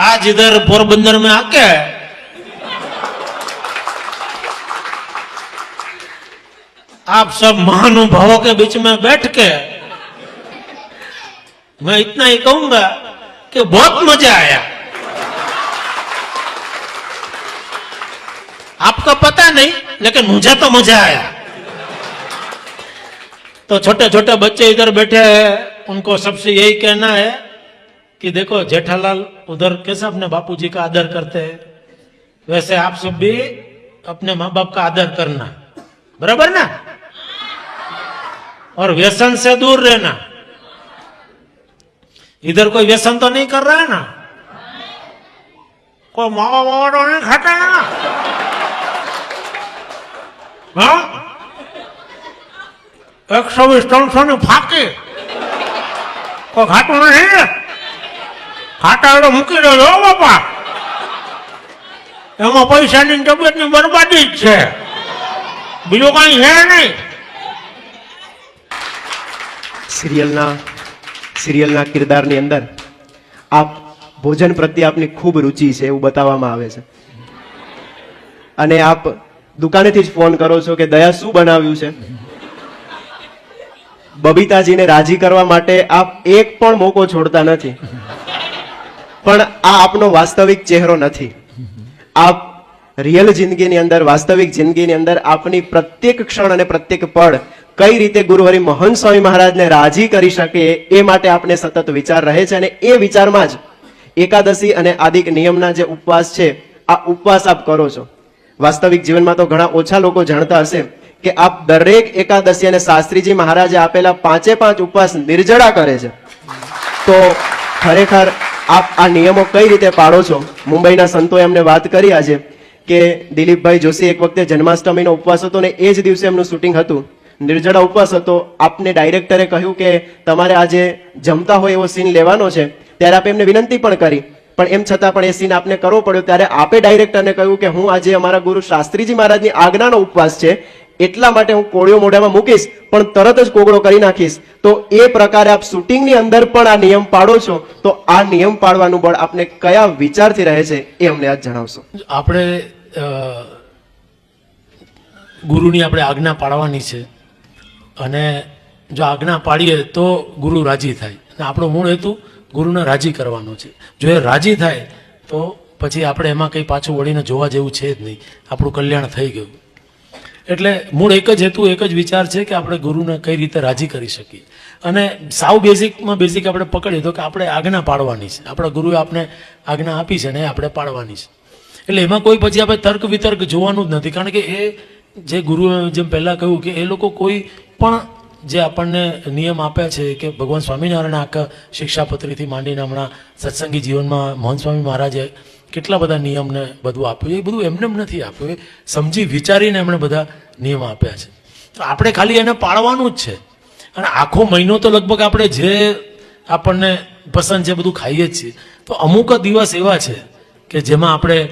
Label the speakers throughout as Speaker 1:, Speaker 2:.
Speaker 1: आज इधर पोरबंदर में आके आप सब महानुभावों के बीच में बैठ के मैं इतना ही कहूँगा कि बहुत मज़ा आया। आपको पता नहीं, लेकिन मुझे तो मज़ा आया। तो छोटे छोटे बच्चे इधर बैठे हैं, उनको सबसे यही कहना है कि देखो, जेठालाल उधर कैसे अपने बापू जी का आदर करते हैं? वैसे आप सब भी अपने माँ बाप का आदर करना। बराबर ना? और व्यसन से दूर रहना। इधर कोई व्यसन तो नहीं कर रहा है ना? कोई मावा वावा तो नहीं खाता है ना? हाँ? एक सौ बीस टन फाके। को घाटो नहीं है? તો મૂકી દો બાપા. એમાં પૈસાની તબિયતની બરબાદી જ છે. બીજું કઈ છે નહીં.
Speaker 2: સિરિયલના સિરિયલના કિરદારની અંદર આપ ભોજન પ્રત્યે આપની ખૂબ રુચિ છે એવું બતાવવામાં આવે છે. અને આપ દુકાનેથી જ ફોન કરો છો કે દયા શું બનાવ્યું છે? બબીતાજીને રાજી કરવા માટે આપ એક પણ મોકો છોડતા નથી. પણ આ આપનો વાસ્તવિક ચહેરો નથી. આપ રિયલ જિંદગીની અંદર, વાસ્તવિક જિંદગીની અંદર આપની પ્રત્યેક ક્ષણ અને પ્રત્યેક પળ કઈ રીતે ગુરુહરિ મોહન સ્વામી મહારાજને રાજી કરી શકે એ માટે આપણે સતત વિચાર રહે છે અને એ વિચારમાં જ એકાદશી અને આદિક નિયમના જે ઉપવાસ છે, આ ઉપવાસ આપ કરો છો. વાસ્તવિક જીવનમાં તો ઘણા ઓછા લોકો જાણતા હશે કે આપ દરેક એકાદશી અને શાસ્ત્રીજી મહારાજે આપેલા પાંચે પાંચ ઉપવાસ નિર્જળા કરે છે. તો ખરેખર આપ આ નિયમો કઈ રીતે પાડો છો? મુંબઈના સંતોએ અમને વાત કરી આજે કે દિલીપભાઈ જોશી એક વખતે જન્માષ્ટમીનો ઉપવાસ હતો ને એ જ દિવસે એમનું શૂટિંગ હતું. નિર્જળા ઉપવાસ હતો. આપને ડાયરેક્ટરે કહ્યું કે તમારે આજે જમતા હોય એવો સીન લેવાનો છે. ત્યારે આપે એમને વિનંતી પણ કરી. પણ એમ છતાં પણ એ સીન આપને કરવો પડ્યો. ત્યારે આપે ડાયરેક્ટરને કહ્યું કે હું આજે અમારા ગુરુ શાસ્ત્રીજી મહારાજની આજ્ઞાનો ઉપવાસ છે. એટલા માટે હું કોળિયો મોઢામાં મૂકીશ, પણ તરત જ કોગળો કરી નાખીશ. તો એ પ્રકારે આપ શૂટિંગની અંદર પણ આ નિયમ પાડો છો. તો આ નિયમ પાડવાનું બળ આપને કયા વિચારથી રહે છે એ અમને આજ જણાવશો.
Speaker 1: આપણે ગુરુની આપણે આજ્ઞા પાડવાની છે અને જો આજ્ઞા પાડીએ તો ગુરુ રાજી થાય. અને આપણો મૂળ હેતુ ગુરુને રાજી કરવાનો છે. જો એ રાજી થાય, તો પછી આપણે એમાં કંઈ પાછું વળીને જોવા જેવું છે જ નહીં. આપણું કલ્યાણ થઈ ગયું. એટલે મૂળ એક જ હેતુ, એક જ વિચાર છે કે આપણે ગુરુને કઈ રીતે રાજી કરી શકીએ. અને સાવ બેઝિકમાં બેઝિક આપણે પકડીએ તો કે આપણે આજ્ઞા પાડવાની છે. આપણા ગુરુએ આપણે આજ્ઞા આપી છે ને આપણે પાડવાની છે. એટલે એમાં કોઈ પછી આપણે તર્ક વિતર્ક જોવાનું જ નથી. કારણ કે એ જે ગુરુએ જેમ પહેલાં કહ્યું કે એ લોકો કોઈ પણ જે આપણને નિયમ આપે છે કે ભગવાન સ્વામિનારાયણ આખા શિક્ષાપત્રીથી માંડીને હમણાં સત્સંગી જીવનમાં મોહન સ્વામી મહારાજે કેટલા બધા નિયમને બધું આપ્યું એ બધું એમને એમ નથી આપ્યું. એ સમજી વિચારીને એમણે બધા નિયમ આપ્યા છે. તો આપણે ખાલી એને પાળવાનું જ છે. અને આખો મહિનો તો લગભગ આપણે જે આપણને પસંદ છે બધું ખાઈએ જ છીએ. તો અમુક દિવસ એવા છે કે જેમાં આપણે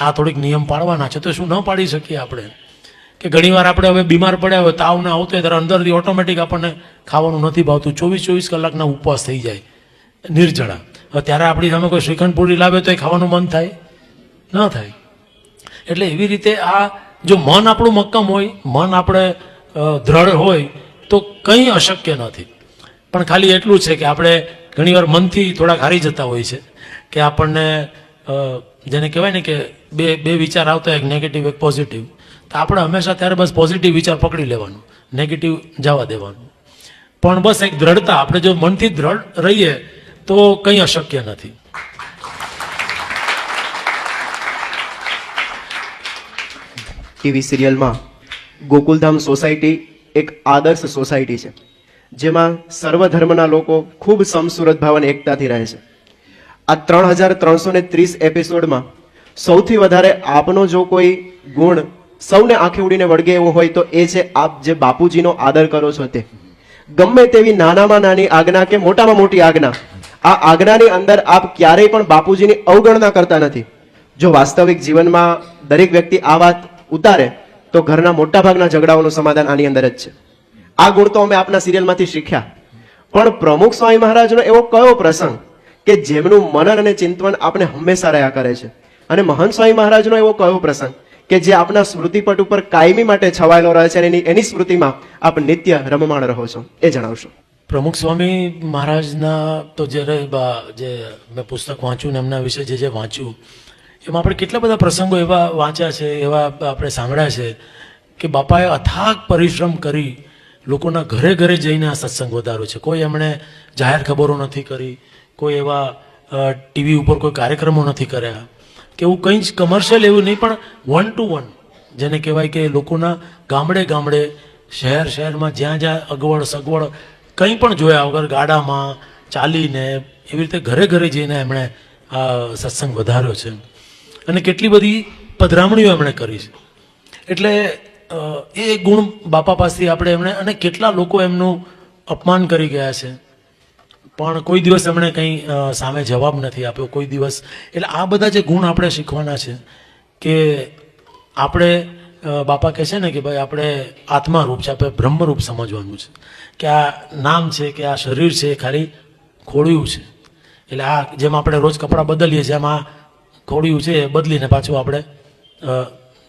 Speaker 1: આ થોડીક નિયમ પાળવાના છે. તો શું ન પાડી શકીએ આપણે? કે ઘણીવાર આપણે હવે બીમાર પડ્યા હોય, તાવ ના આવતો હોય, ત્યારે અંદરથી ઓટોમેટિક આપણને ખાવાનું નથી ભાવતું. ચોવીસ ચોવીસ કલાકના ઉપવાસ થઈ જાય. નિર્જળા. ત્યારે આપણી સામે કોઈ શ્રીખંડ પૂરી લાવે તો એ ખાવાનું મન થાય. ન થાય. એટલે એવી રીતે આ જો મન આપણું મક્કમ હોય, મન આપણે દ્રઢ હોય, તો કંઈ અશક્ય નથી. પણ ખાલી એટલું છે કે આપણે ઘણીવાર મનથી થોડાક હારી જતા હોય છે કે આપણને જેને કહેવાય ને કે બે બે વિચાર આવતા એક નેગેટિવ એક પોઝિટિવ તો આપણે હંમેશા ત્યારે બસ પોઝિટિવ વિચાર પકડી લેવાનો. નેગેટિવ જવા દેવાનું. પણ બસ એક દ્રઢતા, આપણે જો મનથી દ્રઢ રહીએ તો કંઈ અશક્ય નથી.
Speaker 2: ટીવી સિરિયલમાં ગોકુલધામ સોસાયટી એક આદર્શ સોસાયટી છે, જેમાં સર્વ ધર્મના લોકો ખૂબ સમસુરત ભાવને એકતાથી રહે છે. આ ત્રણ હજાર ત્રણસો ને ત્રીસ એપિસોડમાં સૌથી વધારે આપનો જો કોઈ ગુણ સૌને આંખે ઉડીને વળગે એવો હોય તો એ છે આપ જે બાપુજીનો આદર કરો છો તે. ગમે તેવી નાનામાં નાની આજ્ઞા કે મોટામાં મોટી આજ્ઞા આ આજ્ઞાની અંદર આપ ક્યારેય પણ બાપુજીની અવગણના કરતા નથી. જો વાસ્તવિક જીવનમાં દરેક વ્યક્તિ આ વાત ઉતારે, તો ઘરના મોટાભાગના ઝઘડાઓનું સમાધાન આની અંદર જ છે. આ ગુણ તો અમે આપના સિરિયલમાંથી શીખ્યા. પણ પ્રમુખ સ્વામી મહારાજનો એવો કયો પ્રસંગ કે જેમનું મનન અને ચિંતન આપણે હંમેશા રહ્યા કરે છે? અને મહંત સ્વામી મહારાજનો એવો કયો પ્રસંગ કે જે આપના સ્મૃતિપટ ઉપર કાયમી માટે છવાયેલો રહે છે અને એની સ્મૃતિમાં આપ નિત્ય રમમાણ રહો છો? એ જણાવશો.
Speaker 1: પ્રમુખ સ્વામી મહારાજના તો જ્યારે જે મેં પુસ્તક વાંચ્યું ને એમના વિશે જે જે વાંચ્યું, એમાં આપણે કેટલા બધા પ્રસંગો એવા વાંચ્યા છે, એવા આપણે સાંભળ્યા છે કે બાપાએ અથાગ પરિશ્રમ કરી લોકોના ઘરે ઘરે જઈને આ સત્સંગ વધાર્યો છે. કોઈ એમણે જાહેર ખબરો નથી કરી, કોઈ એવા ટીવી ઉપર કોઈ કાર્યક્રમો નથી કર્યા. કે એવું કંઈ જ કમર્શિયલ એવું નહીં, પણ વન ટુ વન જેને કહેવાય કે લોકોના ગામડે ગામડે, શહેર શહેરમાં જ્યાં જ્યાં અગવડ સગવડ કંઈ પણ જોયા વગર ગાડામાં ચાલીને એવી રીતે ઘરે ઘરે જઈને એમણે આ સત્સંગ વધાર્યો છે. અને કેટલી બધી પધરામણીઓ એમણે કરી છે. એટલે એ ગુણ બાપા પાસેથી આપણે એમણે અને કેટલા લોકો એમનું અપમાન કરી ગયા છે. પણ કોઈ દિવસ એમણે કંઈ સામે જવાબ નથી આપ્યો. કોઈ દિવસ, એટલે આ બધા જે ગુણ આપણે શીખવાના છે કે આપણે બાપા કહે છે ને કે ભાઈ આપણે આત્મારૂપ છે, આપણે બ્રહ્મરૂપ સમજવાનું છે. કે આ નામ છે, કે આ શરીર છે, એ ખાલી ખોડિયું છે. એટલે આ જેમ આપણે રોજ કપડાં બદલીએ છીએ, એમ આ ખોડિયું છે, એ બદલીને પાછું આપણે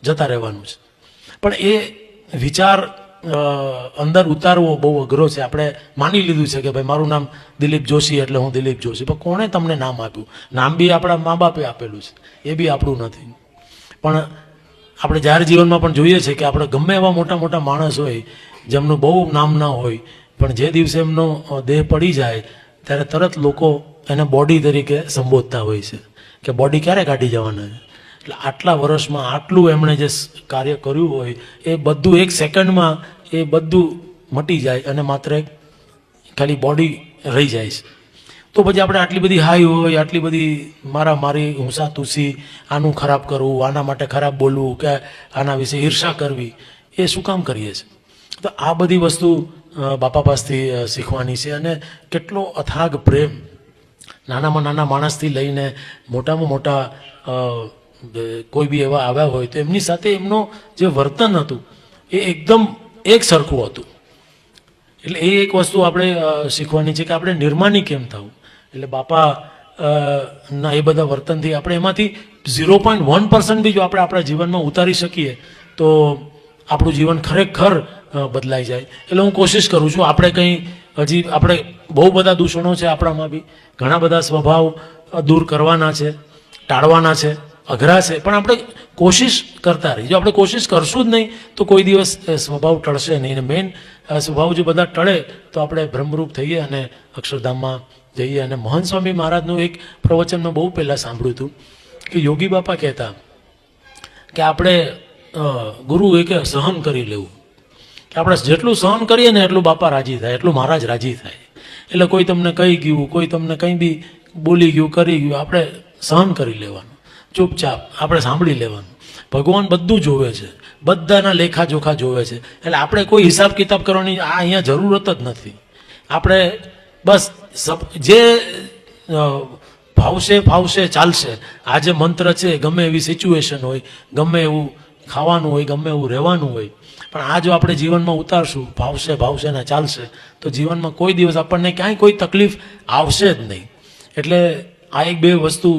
Speaker 1: જતા રહેવાનું છે. પણ એ વિચાર અંદર ઉતારવો બહુ અઘરો છે. આપણે માની લીધું છે કે ભાઈ મારું નામ દિલીપ જોશી એટલે હું દિલીપ જોશી. પણ કોણે તમને નામ આપ્યું? નામ બી આપણા મા બાપે આપેલું છે. એ બી આપણું નથી. પણ આપણે જાહેર જીવનમાં પણ જોઈએ છે કે આપણે ગમે એવા મોટા મોટા માણસ હોય, જેમનું બહુ નામ ના હોય, પણ જે દિવસે એમનો દેહ પડી જાય, ત્યારે તરત લોકો એને બોડી તરીકે સંબોધતા હોય છે કે બોડી ક્યારે કાઢી જવાના છે? એટલે આટલા વર્ષમાં આટલું એમણે જે કાર્ય કર્યું હોય, એ બધું એક સેકન્ડમાં એ બધું મટી જાય અને માત્ર ખાલી બોડી રહી જાય છે. તો પછી આપણે આટલી બધી હાઈ હોય, આટલી બધી મારા મારી હુંસા તુસી, આનું ખરાબ કરવું, આના માટે ખરાબ બોલવું, કે આના વિશે ઈર્ષા કરવી, એ શું કામ કરીએ છીએ તો આ બધી વસ્તુ બાપા પાસથી શીખવાની છે અને કેટલો અથાગ પ્રેમ નાનામાં નાના માણસથી લઈને મોટામાં મોટા કોઈ બી એવા આવ્યા હોય, તો એમની સાથે એમનો જે વર્તન હતું, એ એકદમ એક સરખું હતું. એટલે એ એક વસ્તુ આપણે શીખવાની છે કે આપણે નિર્માની કેમ થવું એટલે બાપા ના, એ બધા વર્તનથી આપણે એમાંથી ઝીરો પોઈન્ટ વન પર્સન્ટ બી જો આપણે આપણા જીવનમાં ઉતારી શકીએ, તો આપણું જીવન ખરેખર બદલાઈ જાય. એટલે હું કોશિશ કરું છું, આપણે કંઈ હજી આપણે બહુ બધા દૂષણો છે આપણામાં બી. ઘણા બધા સ્વભાવ દૂર કરવાના છે, ટાળવાના છે, અઘરા છે. પણ આપણે કોશિશ કરતા રહી જો આપણે કોશિશ કરશું જ નહીં, તો કોઈ દિવસ સ્વભાવ ટળશે નહીં. અને મેઇન સ્વભાવ જો બધા ટળે, તો આપણે ભ્રમરૂપ થઈએ અને અક્ષરધામમાં જઈએ. અને મહંત સ્વામી મહારાજનું એક પ્રવચન મેં બહુ પહેલાં સાંભળ્યું હતું કે યોગી બાપા કહેતા કે આપણે ગુરુ એ કે સહન કરી લેવું. કે આપણે જેટલું સહન કરીએ ને એટલું બાપા રાજી થાય, એટલું મહારાજ રાજી થાય. એટલે કોઈ તમને કહી ગયું, કોઈ તમને કંઈ બી બોલી ગયું, કરી ગયું, આપણે સહન કરી લેવાનું. ચૂપચાપ આપણે સાંભળી લેવાનું. ભગવાન બધું જોવે છે. બધાના લેખા જોખા જોવે છે. એટલે આપણે કોઈ હિસાબ કિતાબ કરવાની આ અહીંયા જરૂરત જ નથી. આપણે બસ જે ભાવશે ફાવશે ચાલશે. આ જે મંત્ર છે, ગમે એવી સિચ્યુએશન હોય, ગમે એવું ખાવાનું હોય, ગમે એવું રહેવાનું હોય, પણ આ જો આપણે જીવનમાં ઉતારશું ભાવશે ભાવશે ને ચાલશે, તો જીવનમાં કોઈ દિવસ આપણને ક્યાંય કોઈ તકલીફ આવશે જ નહીં. એટલે આ એક બે વસ્તુ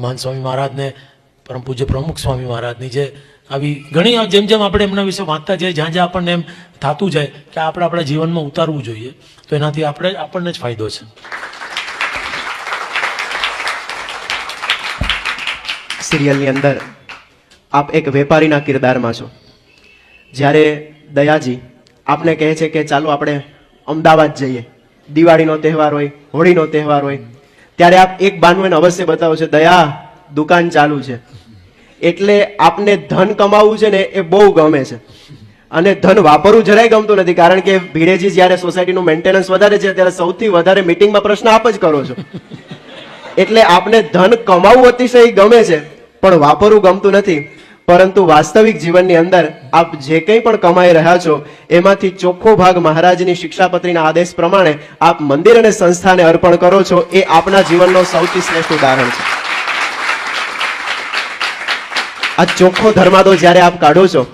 Speaker 1: મહાન સ્વામી મહારાજને, પરમ પૂજ્ય પ્રમુખ સ્વામી મહારાજની જે આવી ઘણી જેમ જેમ આપણે એમના વિશે વાંચતા જઈએ, જ્યાં જ્યાં આપણને એમ થતું જાય કે આપણે આપણા જીવનમાં ઉતારવું જોઈએ, તો એનાથી આપણે, આપણને જ ફાયદો છે.
Speaker 2: સિરિયલની અંદર આપ એક વેપારીના કિરદારમાં છો. જ્યારે દયાજી આપને કહે છે કે ચાલો આપણે અમદાવાદ જઈએ, દિવાળીનો તહેવાર હોય, હોળીનો તહેવાર હોય, ત્યારે આપ એક બાનું અવશ્ય બતાવો છો, દયા, દુકાન ચાલુ છે. એટલે આપને ધન કમાવવું છે ને એ બહુ ગમે છે. અને ધન વાપરવું જરાય ગમતું નથી, કારણ કે ભીડેજી જ્યારે સોસાયટીનું મેન્ટેનન્સ વધારે છે, ત્યારે સૌથી વધારે મિટિંગમાં પ્રશ્ન આપ જ કરો છો. એટલે આપને ધન કમાવવું અતિશય ગમે છે, પણ વાપરવું ગમતું નથી. પરંતુ વાસ્તવિક જીવનની અંદર આપ જે કંઈ પણ કમાઈ રહ્યા છો, એમાંથી ચોખ્ખો ભાગ મહારાજની શિક્ષાપત્રીના આદેશ પ્રમાણે આપ મંદિર અને સંસ્થાને અર્પણ કરો છો, એ આપના જીવનનો સૌથી શ્રેષ્ઠ ઉદાહરણ છે. આ ચોખ્ખો ધર્માદો જ્યારે આપ કાઢો છો,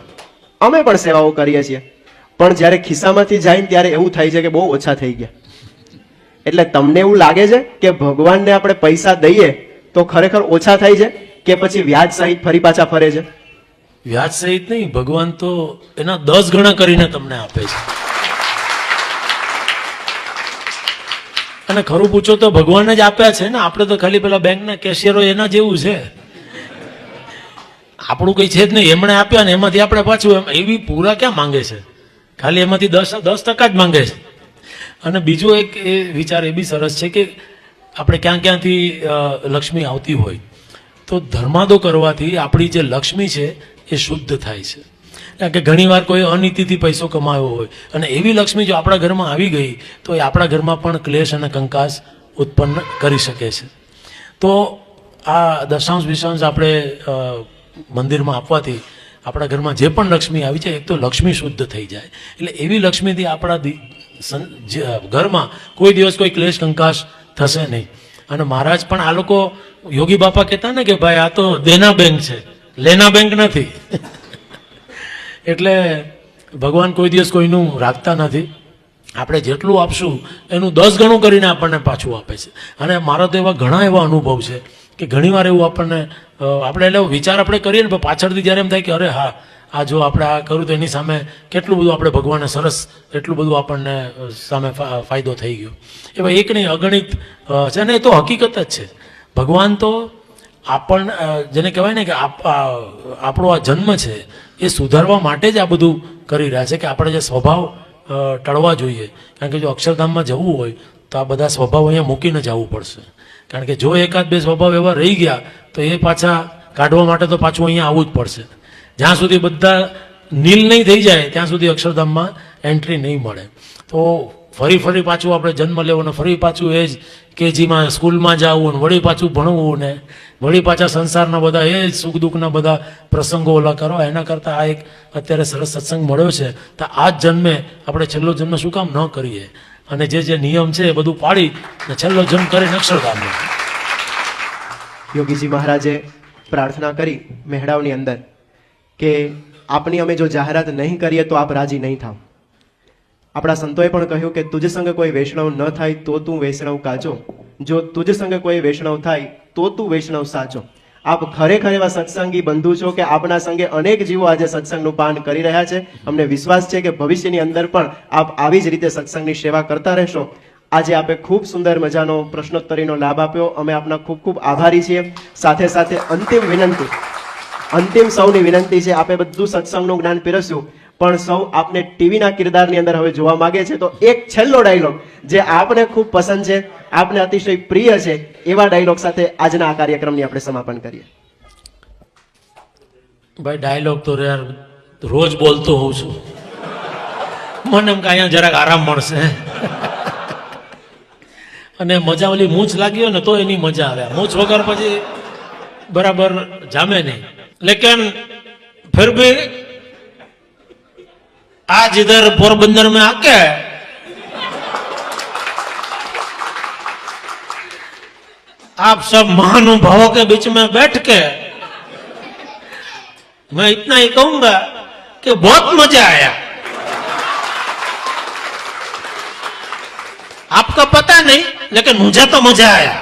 Speaker 2: અમે પણ સેવાઓ કરીએ છીએ. પણ જ્યારે ખિસ્સામાંથી જાય ને ત્યારે એવું થાય છે કે બહુ ઓછા થઈ ગયા. એટલે તમને એવું લાગે છે કે ભગવાનને આપણે પૈસા દઈએ તો ખરેખર ઓછા થાય છે કે પછી વ્યાજ સહિત ફરી પાછા ફરે છે?
Speaker 1: વ્યાજ સહિત નહીં, ભગવાન તો એના દસ ગણા કરીને તમને આપે છે. અને ખરું પૂછો તો ભગવાન જ આપ્યા છે ને? આપણે તો ખાલી પેલા બેંકના કેશિયરો એના જેવું છે. આપણું કઈ છે જ નહીં. એમણે આપ્યા ને એમાંથી આપણે પાછું એવી પૂરા ક્યાં માંગે છે? ખાલી એમાંથી દસ દસ ટકા જ માંગે છે. અને બીજો એક એ વિચાર એ બી સરસ છે કે આપણે ક્યાં ક્યાંથી લક્ષ્મી આવતી હોય. તો ધર્માદો કરવાથી આપણી જે લક્ષ્મી છે એ શુદ્ધ થાય છે. કારણ કે ઘણીવાર કોઈ અનીતિથી પૈસો કમાયો હોય. અને એવી લક્ષ્મી જો આપણા ઘરમાં આવી ગઈ, તો એ આપણા ઘરમાં પણ ક્લેશ અને કંકાસ ઉત્પન્ન કરી શકે છે. તો આ દશાંશ, વિશાંશ આપણે મંદિરમાં આપવાથી આપણા ઘરમાં જે પણ લક્ષ્મી આવી છે એક તો લક્ષ્મી શુદ્ધ થઈ જાય. એટલે એવી લક્ષ્મીથી આપણા ઘરમાં કોઈ દિવસ કોઈ ક્લેશ કંકાશ થશે નહીં. અને મહારાજ પણ આ લોકો યોગી બાપા કહેતા ને કે ભાઈ આ તો દેના બેંક છે. લેના બેંક નથી. એટલે ભગવાન કોઈ દિવસ કોઈનું રાખતા નથી. આપણે જેટલું આપશું, એનું દસ ગણું કરીને આપણને પાછું આપે છે. અને મારા તો એવા ઘણા એવા અનુભવ છે. કે ઘણીવાર એવું આપણને આપણે એટલે વિચાર આપણે કરીએ ને પાછળથી જ્યારે એમ થાય કે અરે હા, આ જો આપણે આ કર્યું તો એની સામે કેટલું બધું આપણે ભગવાને સરસ એટલું બધું આપણને સામે ફાયદો થઈ ગયો. એ ભાઈ એક નહીં, અગણિત છે ને એ તો હકીકત જ છે. ભગવાન તો આપણ જેને કહેવાય ને કે આપ- આપણો આ જન્મ છે, એ સુધારવા માટે જ આ બધું કરી રહ્યા છે કે આપણે જે સ્વભાવ ટળવા જોઈએ. કારણ કે જો અક્ષરધામમાં જવું હોય, તો આ બધા સ્વભાવ અહીંયા મૂકીને જવું પડશે. કારણ કે જો એકાદ બે સ્વભાવ એવા રહી ગયા, તો એ પાછા કાઢવા માટે તો પાછું અહીંયા આવવું જ પડશે. જ્યાં સુધી બધા નીલ નહીં થઈ જાય, ત્યાં સુધી અક્ષરધામમાં એન્ટ્રી નહીં મળે. તો ફરી ફરી પાછું આપણે જન્મ લેવો ને ફરી પાછું એ જ કેજીમાં સ્કૂલમાં જવું ને વળી પાછું ભણવું ને વળી પાછા સંસારના બધા એ જ સુખ દુઃખના બધા પ્રસંગો ઓલા કરવા એના કરતાં આ એક અત્યારે સરસ સત્સંગ મળ્યો છે. તો આ જ જન્મે આપણે છેલ્લો જન્મ શું કામ ન કરીએ? અને જે જે નિયમ છે એ બધું પાડી ને છેલ્લો જન્મ કરીને અક્ષરધામ
Speaker 2: યોગીજી મહારાજે પ્રાર્થના કરી મહેડાવની અંદર કે આપની અમે જો જાહેરાત નહીં કરીએ તો આપ રાજી નહીં થાવ. આપણા સંતોએ પણ કહ્યું કે તુજ સંગ કોઈ વૈષ્ણવ ન થાય તો તું વૈષ્ણવ કાચો જો તુજ સંગ કોઈ વૈષ્ણવ થાય તો તું વૈષ્ણવ સાચો આપ ખરેખર એવા સત્સંગી બંધુ છો કે આપના સંગે અનેક જીવો આજે સત્સંગનું પાન કરી રહ્યા છે. અમને વિશ્વાસ છે કે ભવિષ્યની અંદર પણ આપ આવી જ રીતે સત્સંગની સેવા કરતા રહેશો. આજે આપે ખૂબ સુંદર મજાનો પ્રશ્નોત્તરીનો લાભ આપ્યો. અમે આપના ખૂબ ખૂબ આભારી છીએ. સાથે સાથે અંતિમ વિનંતી. અંતિમ સૌની વિનંતી છે, આપે બધું સત્સંગનું જ્ઞાન પીરસ્યું. પણ સૌ આપને ટીવીના કિરદારની અંદર હવે જોવા માંગે છે, તો એક છેલ્લો ડાયલોગ જે આપને ખૂબ પસંદ છે, આપને અતિશય પ્રિય છે, એવા ડાયલોગ સાથે આજના આ કાર્યક્રમની આપણે સમાપન કરીએ.
Speaker 1: ભાઈ, ડાયલોગ તો યાર રોજ બોલતો હોઉં છું. મને એમ કે અહીંયા જરાક આરામ મળશે અને મજા ઓલી મૂછ લાગી હોય ને, તો એની મજા આવે. મૂછ વગર પછી બરાબર જામે નહીં. લેકિન, ફિર ભી आज इधर पोरबंदर में आके आप सब महानुभावों के बीच में बैठ के मैं इतना ही कहूँगा कि बहुत मज़ा आया। आपको पता नहीं, लेकिन मुझे तो मज़ा आया।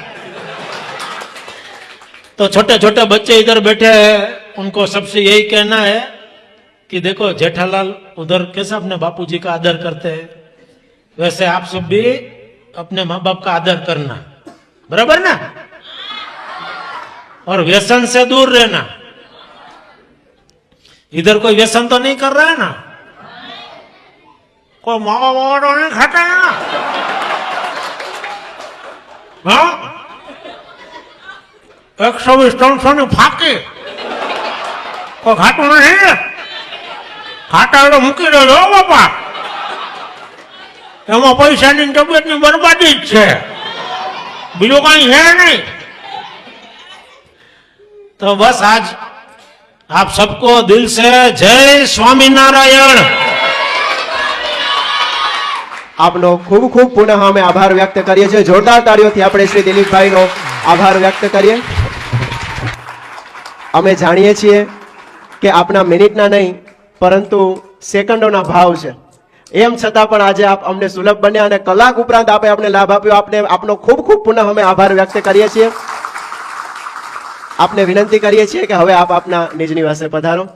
Speaker 1: तो छोटे छोटे बच्चे इधर बैठे हैं, उनको सबसे यही कहना है कि देखो जेठालाल उधर कैसे अपने बापूजी का आदर करते हैं? वैसे आप सब भी अपने माँ बाप का आदर करना। बराबर ना? और व्यसन से दूर रहना। इधर कोई व्यसन तो नहीं कर रहा है ना? कोई मावा मावा तो नहीं खाता है ना? हाँ? एक सौ बीस टन फाके। कोई घाटू नहीं है? ખાટાડો મૂકી દો બાપા. એમાં પૈસાની તબિયતની બરબાદી જ છે. બીજું કાંઈ છે નહીં. તો બસ આજ આપ સબકો દિલ સે જય સ્વામિનારાયણ.
Speaker 2: આપનો ખૂબ ખૂબ પુનઃ અમે આભાર વ્યક્ત કરીએ છીએ. જોરદાર તાળીઓથી આપણે શ્રી દિલીપભાઈનો આભાર વ્યક્ત કરીએ. અમે જાણીએ છીએ કે આપના મિનિટના નહીં પરંતુ સેકન્ડોના ભાવ છે. એમ છતાં પણ આજે આપ અમને સુલભ બન્યા અને કલાક ઉપરાંત આપે આપણે લાભ આપ્યો. આપને આપનો ખૂબ ખૂબ પુનઃ અમે આભાર વ્યક્ત કરીએ છીએ. આપને વિનંતી કરીએ છીએ કે હવે આપ આપના નિજ નિવાસે પધારો.